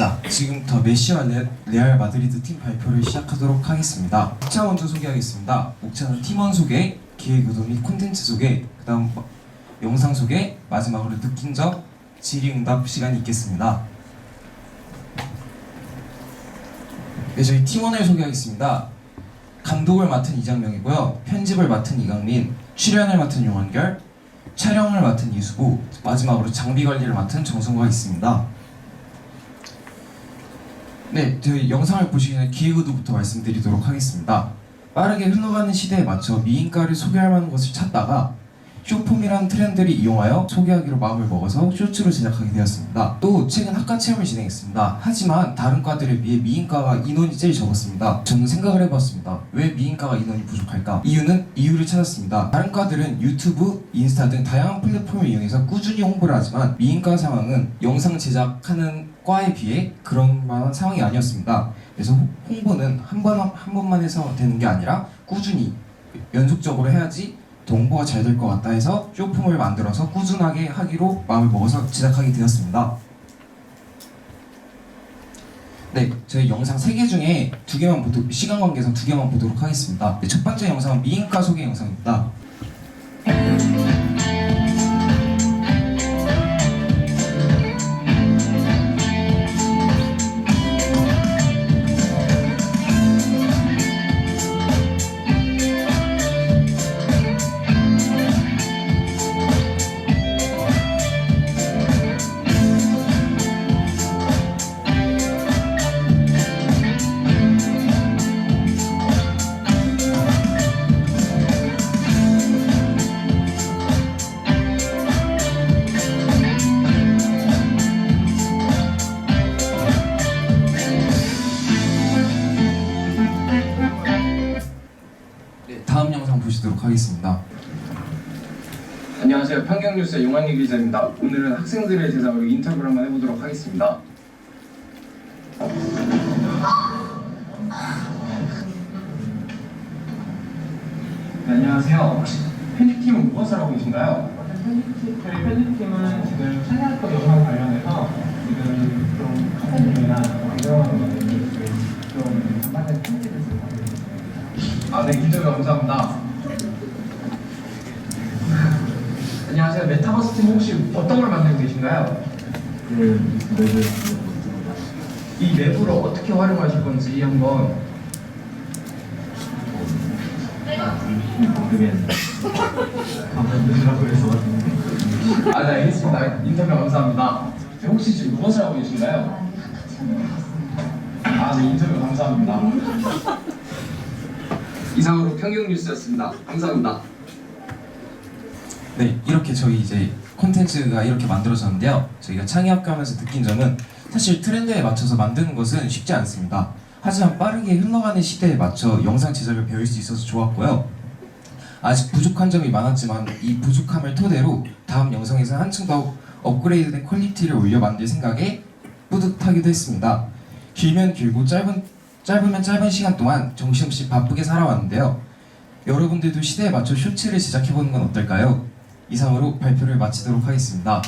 자, 지금부터 메시와 레, 레알 마드리드 팀 발표를 시작하도록 하겠습니다. 목차 먼저 소개하겠습니다. 목차는 팀원 소개, 기획 의도 및 콘텐츠 소개, 그다음 마- 영상 소개, 마지막으로 느낀 점, 질의응답 시간이 있겠습니다. 네, 저희 팀원을 소개하겠습니다. 감독을 맡은 이장명이고요. 편집을 맡은 이강민, 출연을 맡은 용한결, 촬영을 맡은 이수고, 마지막으로 장비 관리를 맡은 정성구가 있습니다. 네, 저희 영상을 전에 기획의도부터 말씀드리도록 하겠습니다. 빠르게 흘러가는 시대에 맞춰 미인가를 소개할 만한 것을 찾다가 쇼폼이라는 트렌드를 이용하여 소개하기로 마음을 먹어서 쇼츠를 제작하게 되었습니다. 또 최근 학과 체험을 진행했습니다. 하지만 다른 과들에 비해 미인과가 인원이 제일 적었습니다. 저는 생각을 해봤습니다. 왜 미인과가 인원이 부족할까? 이유는 이유를 찾았습니다. 다른 과들은 유튜브, 인스타 등 다양한 플랫폼을 이용해서 꾸준히 홍보를 하지만 미인과 상황은 영상 제작하는 과에 비해 그런 만한 상황이 아니었습니다. 그래서 홍- 홍보는 한 번 한 번만 해서 되는 게 아니라 꾸준히 연속적으로 해야지 동보가 잘 될 것 같다 해서 쇼폼을 만들어서 꾸준하게 하기로 마음을 먹어서 제작하게 되었습니다. 네, 저희 영상 3개 중에 두 개만 보도 시간 관계상 두 개만 보도록 하겠습니다. 네, 첫 번째 영상은 미인과 소개 영상입니다. 보시도록 하겠습니다. 안녕하세요. 평경뉴스의 용환기 기자입니다. 오늘은 학생들의 대상으로 인터뷰를 한번 해보도록 하겠습니다. 네, 안녕하세요. 혹시 편집팀은 무엇을 하고 계신가요? 편집팀, 저희 편집팀은 지금 찬양학교 영상 관련해서 지금 좀 컨텐츠나 이런 것들 지금 좀 전반적인 편집을 좀 하고 있습니다. 아, 네, 인터뷰 감사합니다. 안녕하세요. 메타버스 팀 혹시 어떤 걸 만들고 계신가요? 이 맵으로 어떻게 활용하실 건지 한번 해서 아, 네, 알겠습니다. 인터뷰 감사합니다. 네, 혹시 지금 무엇을 하고 계신가요? 아, 네, 인터뷰 감사합니다. 이상으로 평경 뉴스였습니다. 감사합니다. 네, 이렇게 저희 이제 콘텐츠가 이렇게 만들어졌는데요. 저희가 창의학과 하면서 느낀 점은 사실 트렌드에 맞춰서 만드는 것은 쉽지 않습니다. 하지만 빠르게 흘러가는 시대에 맞춰 영상 제작을 배울 수 있어서 좋았고요. 아직 부족한 점이 많았지만 이 부족함을 토대로 다음 영상에서 한층 더 업그레이드된 퀄리티를 올려 만들 생각에 뿌듯하기도 했습니다. 길면 길고 짧은 짧으면 짧은 시간 동안 정신없이 바쁘게 살아왔는데요. 여러분들도 시대에 맞춰 쇼츠를 제작해보는 건 어떨까요? 이상으로 발표를 마치도록 하겠습니다.